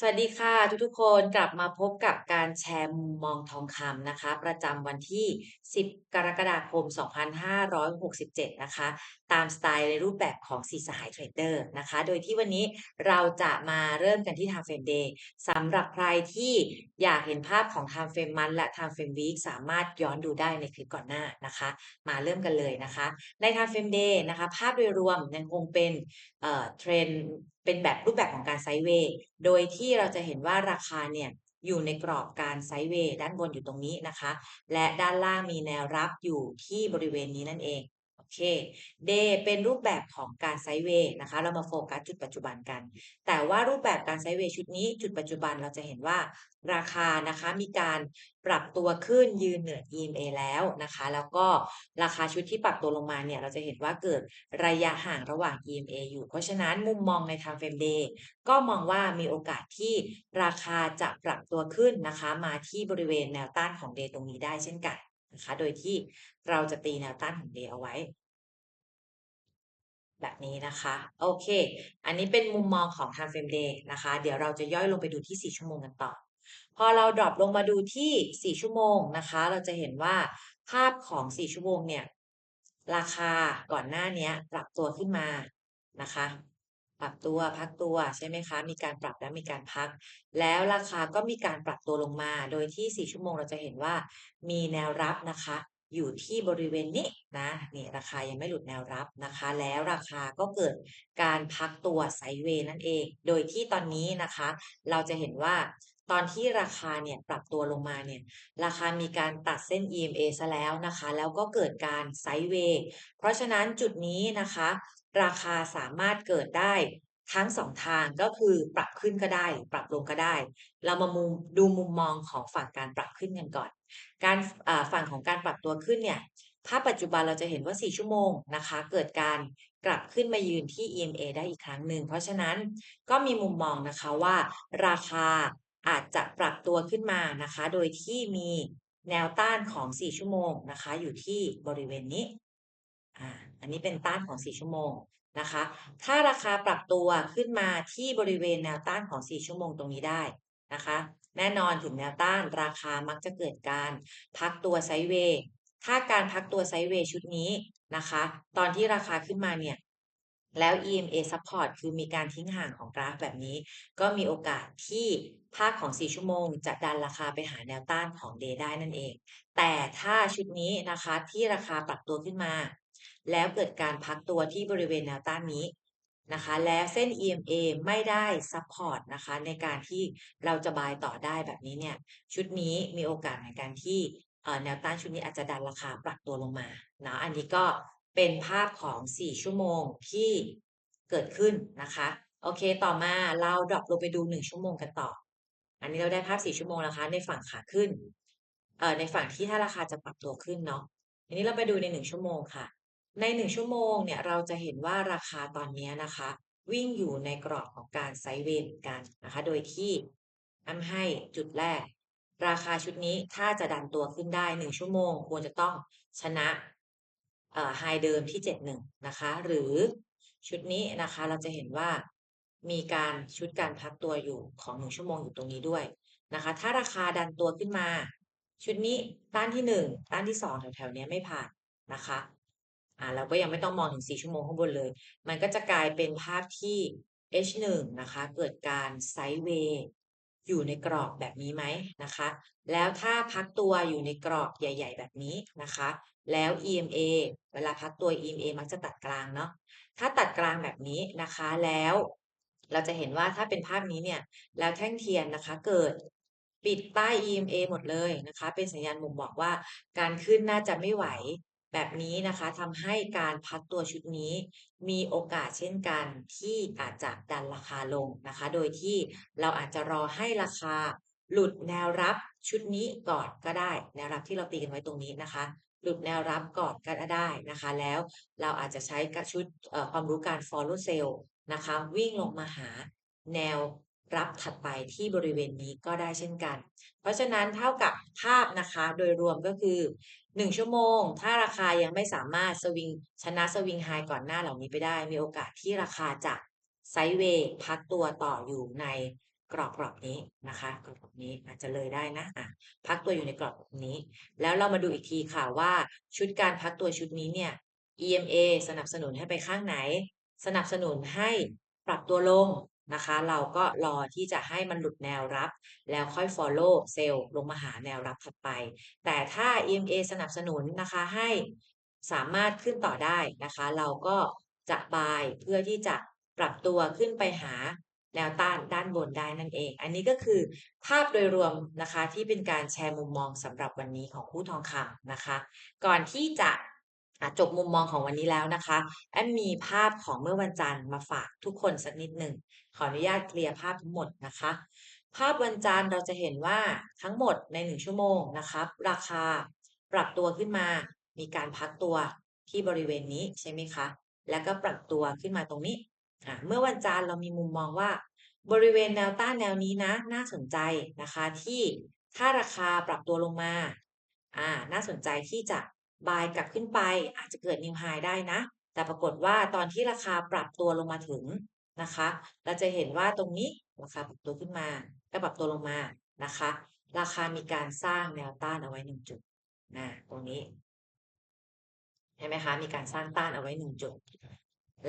สวัสดีค่ะทุกๆคนกลับมาพบกับการแชร์มุมมองทองคำนะคะ ประจำวันที่ 10 กรกฎาคม 2567 นะคะ ตามสไตล์ในรูปแบบของสีสหายเทรดเดอร์นะคะ โดยที่วันนี้เราจะมาเริ่มกันที่ Time Frame Day สำหรับใครที่อยากเห็นภาพของ Time Frame Month และ Time Frame Week สามารถย้อนดูได้ในคลิปก่อนหน้านะคะ มาเริ่มกันเลยนะคะ ใน Time Frame Day นะคะ ภาพโดยรวมยังคงเป็นเทรน เป็นแบบรูปแบบของการไซด์เวย์ โดยที่เราจะเห็นว่าราคาเนี่ยอยู่ในกรอบการไซด์เวย์ด้านบนอยู่ตรงนี้นะคะ และด้านล่างมีแนวรับอยู่ที่บริเวณนี้นั่นเอง อเคเดย์เป็นรูปแบบของการไซเวย์นะคะ เรามาโฟกัสจุดปัจจุบันกัน แต่ว่ารูปแบบการไซเวย์ชุดนี้จุดปัจจุบันเราจะเห็นว่าราคานะคะมีการปรับตัวขึ้นยืนเหนือ EMA แล้วนะคะ แล้วก็ราคาชุดที่ปรับตัวลงมาเนี่ยเราจะเห็นว่าเกิดระยะห่างระหว่าง EMA อยู่ เพราะฉะนั้นมุมมองใน Time Frame Day ก็มองว่ามีโอกาสที่ราคาจะปรับตัวขึ้นนะคะ มาที่บริเวณแนวต้านของ Day ตรงนี้ได้เช่นกันนะคะ โดยที่เราจะตีแนวต้านของ Day เอาไว้ แบบนี้นะคะ โอเค อันนี้เป็นมุมมองของ Time Frame Day นะคะ เดี๋ยวเราจะย่อยลงไปดูที่ 4 ชั่วโมงกันต่อ พอเราดรอปลงมาดูที่ 4 ชั่วโมงนะคะ เราจะเห็นว่าภาพของ 4 ชั่วโมงเนี่ย ราคาก่อนหน้านี้ปรับตัวขึ้นมานะคะ ปรับตัวพักตัวใช่ไหมคะ มีการปรับและมีการพัก แล้วราคาก็มีการปรับตัวลงมา โดยที่ 4 ชั่วโมงเราจะเห็นว่ามีแนวรับนะคะ อยู่ที่บริเวณนี้นะนี่ราคายังไม่หลุดแนวรับนะคะ แล้วราคาก็เกิดการพักตัวไซเวย์นั่นเอง โดยที่ตอนนี้นะคะ เราจะเห็นว่าตอนที่ราคาเนี่ยปรับตัวลงมาเนี่ยราคามีการตัดเส้น EMA ซะแล้วนะคะ แล้วก็เกิดการไซเวย์เพราะฉะนั้นจุดนี้นะคะ ราคาสามารถเกิดได้ ทั้งสองทางก็คือปรับขึ้นก็ได้ ปรับลงก็ได้ เรามามุมดูมุมมองของฝั่งการปรับขึ้นกันก่อน การฝั่งของการปรับตัวขึ้นเนี่ยภาพปัจจุบันเราจะเห็นว่า 4 ชั่วโมงนะคะ เกิดการกลับขึ้นมายืนที่ EMA ได้อีกครั้งหนึ่ง เพราะฉะนั้นก็มีมุมมองนะคะว่าราคาอาจจะปรับตัวขึ้นมานะคะ โดยที่มีแนวต้านของ 4 ชั่วโมงนะคะ อยู่ที่บริเวณนี้ อ่า อันนี้เป็นต้านของ 4 ชั่วโมง นะคะ ถ้าราคาปรับตัวขึ้นมาที่บริเวณแนวต้านของ 4 ชั่วโมงตรงนี้ได้นะคะ แน่นอนถึงแนวต้านราคามักจะเกิดการพักตัวไซเวย์ถ้าการพักตัวไซเวย์ชุดนี้นะคะ ตอนที่ราคาขึ้นมาเนี่ยแล้ว EMA support คือมีการทิ้งห่างของกราฟแบบนี้ ก็มีโอกาสที่ภาคของ 4 ชั่วโมง จะดันราคาไปหาแนวต้านของ Day ได้นั่นเอง แต่ถ้าชุดนี้นะคะที่ราคาปรับตัวขึ้นมา แล้วเกิดการพักตัวที่บริเวณแนวต้านนี้นะคะ แล้วเส้น EMA ไม่ได้ support นะคะ ในการที่เราจะบายต่อได้แบบนี้เนี่ย ชุดนี้มีโอกาสในการที่แนวต้านชุดนี้อาจจะดันราคาปรับตัวลงมานะอันนี้ก็เป็นภาพของ 4 ชั่วโมงที่เกิดขึ้นนะคะ โอเคต่อมาเราดรอปลงไปดู 1 ชั่วโมงกันต่อ อันนี้เราได้ภาพ 4 ชั่วโมงนะคะ ในฝั่งขาขึ้นในฝั่งที่ถ้าราคาจะปรับตัวขึ้นเนาะทีนี้เราไปดูใน 1 ชั่วโมงค่ะ ใน1ชั่วโมงเนี่ยเราจะเห็นว่าราคาตอนนี้นะคะ วิ่งอยู่ในกรอบของการไซด์เวย์เหมือนกันนะคะ โดยที่อ้ำให้จุดแรก ราคาชุดนี้ถ้าจะดันตัวขึ้นได้1ชั่วโมง ควรจะต้องชนะไฮเดิมที่71นะคะ หรือชุดนี้นะคะเราจะเห็นว่ามีการชุดการพักตัวอยู่ของ1ชั่วโมงอยู่ตรงนี้ด้วยนะคะ ถ้าราคาดันตัวขึ้นมา ชุดนี้ต้านที่1ต้านที่2แถวๆนี้ไม่ผ่านนะคะ อ่าเราก็ยังไม่ต้องมองถึง 4 ชั่วโมงข้างบนเลย มันก็จะกลายเป็นภาพที่ H1 นะคะ เกิดการไซด์เวย์อยู่ในกรอบแบบนี้ไหมนะคะ แล้วถ้าพักตัวอยู่ในกรอบใหญ่ ๆ แบบนี้นะคะ แล้ว EMA เวลาพักตัว EMA มักจะตัดกลางเนาะ ถ้าตัดกลางแบบนี้นะคะ แล้วเราจะเห็นว่าถ้าเป็นภาพนี้เนี่ย แล้วแท่งเทียนนะคะเกิดปิดใต้ EMA หมดเลยนะคะ เป็นสัญญาณบ่งบอกว่าการขึ้นน่าจะไม่ไหว แบบนี้นะคะทำให้การพักตัวชุดนี้ มีโอกาสเช่นกันที่อาจจะดันราคาลงนะคะ โดยที่เราอาจจะรอให้ราคาหลุดแนวรับชุดนี้ก่อนก็ได้ แนวรับที่เราตีกันไว้ตรงนี้นะคะ หลุดแนวรับก่อนก็ได้นะคะ แล้วเราอาจจะใช้ชุดความรู้การ follow sell นะคะ วิ่งลงมาหาแนว รับถัดไปที่บริเวณนี้ก็ได้เช่นกัน เพราะฉะนั้นเท่ากับภาพนะคะโดยรวมก็คือ 1 ชั่วโมง ถ้าราคายังไม่สามารถสวิงชนะสวิงไฮก่อนหน้าเหล่านี้ไปได้ มีโอกาสที่ราคาจะไซด์เวย์พักตัวต่ออยู่ในกรอบกรอบนี้นะคะกรอบนี้อาจจะเลยได้นะอะพักตัวอยู่ในกรอบนี้ แล้วเรามาดูอีกทีค่ะว่าชุดการพักตัวชุดนี้เนี่ย EMA สนับสนุนให้ไปข้างไหน สนับสนุนให้ปรับตัวลง นะคะ เราก็รอที่จะให้มันหลุดแนวรับ แล้วค่อย follow เซลล์ลงมาหาแนวรับถัดไป แต่ถ้า EMA สนับสนุนนะคะให้สามารถขึ้นต่อได้นะคะ เราก็จะบายเพื่อที่จะปรับตัวขึ้นไปหาแนวต้านด้านบนได้นั่นเอง อันนี้ก็คือภาพโดยรวมนะคะที่เป็นการแชร์มุมมองสำหรับวันนี้ของคู่ทองคำนะคะ ก่อนที่จะอะ จบมุมมองของวันนี้แล้วนะคะ แอมมีภาพของเมื่อวันจันทร์มาฝากทุกคนสักนิดหนึ่ง ขออนุญาตเคลียร์ภาพทั้งหมดนะคะ ภาพวันจันทร์เราจะเห็นว่าทั้งหมดใน 1 ชั่วโมงนะครับราคาปรับตัวขึ้นมา มีการพักตัวที่บริเวณนี้ใช่ไหมคะ แล้วก็ปรับตัวขึ้นมาตรงนี้เมื่อวันจันทร์เรามีมุมมองว่า บริเวณแนวต้านแนวนี้นะ น่าสนใจนะคะที่ถ้าราคาปรับตัวลงมาอ่าน่าสนใจที่จะ บายกลับขึ้นไปอาจจะเกิดนิวไฮได้นะ แต่ปรากฏว่าตอนที่ราคาปรับตัวลงมาถึงนะคะ เราจะเห็นว่าตรงนี้ราคาปรับตัวขึ้นมาก็ปรับตัวลงมานะคะ ราคามีการสร้างแนวต้านเอาไว้หนึ่งจุดนะตรงนี้เห็นไหมคะ มีการสร้างต้านเอาไว้หนึ่งจุด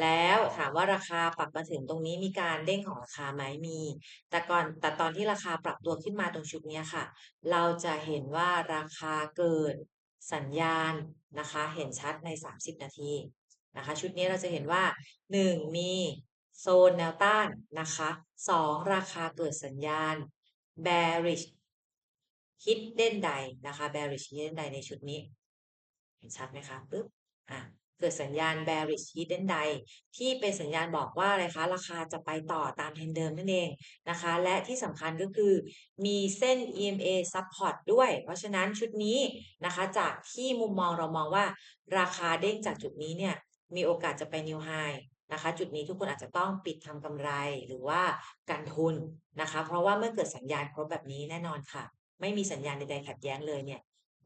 แล้วถามว่าราคาปรับมาถึงตรงนี้มีการเด้งของราคาไหมมี แต่ก่อนแต่ตอนที่ราคาปรับตัวขึ้นมาตรงชุดนี้ค่ะ เราจะเห็นว่าราคาเกิด สัญญาณนะคะ เห็นชัดใน 30 นาทีนะคะ ชุดนี้เราจะเห็นว่า 1 มีโซนแนวต้านนะคะ 2 ราคาเกิดสัญญาณ bearish hidden ใดนะคะ bearish hidden ใดในชุดนี้ เห็นชัดไหมคะปึ๊บอะ เกิดสัญญาณ bearish hidden ใดที่เป็นสัญญาณบอกว่าอะไรคะ ราคาจะไปต่อตามเทรนเดิมนั่นเองนะคะ และที่สำคัญก็คือมีเส้น EMA support ด้วย เพราะฉะนั้นชุดนี้นะคะ จากที่มุมมองเรามองว่า ราคาเด้งจากจุดนี้เนี่ยมีโอกาสจะไป new high นะคะจุดนี้ทุกคนอาจจะต้องปิดทำกำไรหรือว่าการทุนนะคะ เพราะว่าเมื่อเกิดสัญญาณครบแบบนี้แน่นอนค่ะ ไม่มีสัญญาณใดๆขัดแย้งเลยเนี่ย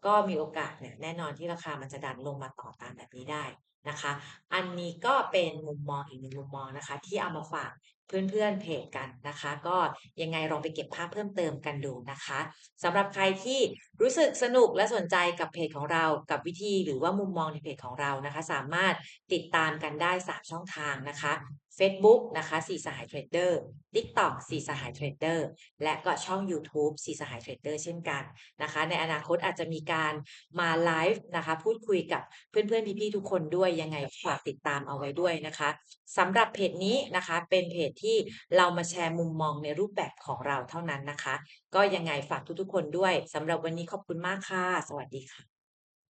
ก็มีโอกาสเนี่ยแน่นอนที่ราคามันจะดันลงมาต่อตามแบบนี้ได้นะคะ อันนี้ก็เป็นมุมมองอีกหนึ่งมุมมองนะคะ ที่เอามาฝาก เพื่อนๆเพจกันนะคะ ก็ยังไงลองไปเก็บภาพเพิ่มเติมกันดูนะคะสำหรับใครที่รู้สึกสนุกและสนใจกับเพจของเรากับวิธีหรือว่ามุมมองในเพจของเรานะคะ สามารถติดตามกันได้ 3 ช่องทางนะคะ Facebook นะคะสีสหายเทรดเดอร์ TikTok สีสหายเทรดเดอร์ และก็ช่อง YouTube สีสหายเทรดเดอร์เช่นกันนะคะ ในอนาคตอาจจะมีการมาไลฟ์นะคะ พูดคุยกับเพื่อนๆ พี่ๆ ทุกคนด้วยยังไงฝากติดตามเอาไว้ด้วยนะคะสำหรับเพจนี้นะคะเป็นเพจที่เรามาแชร์มุมมองในรูปแบบของเราเท่านั้นนะคะ ก็ยังไงฝากทุกๆ คนด้วยสำหรับวันนี้ขอบคุณมากค่ะ สวัสดีค่ะ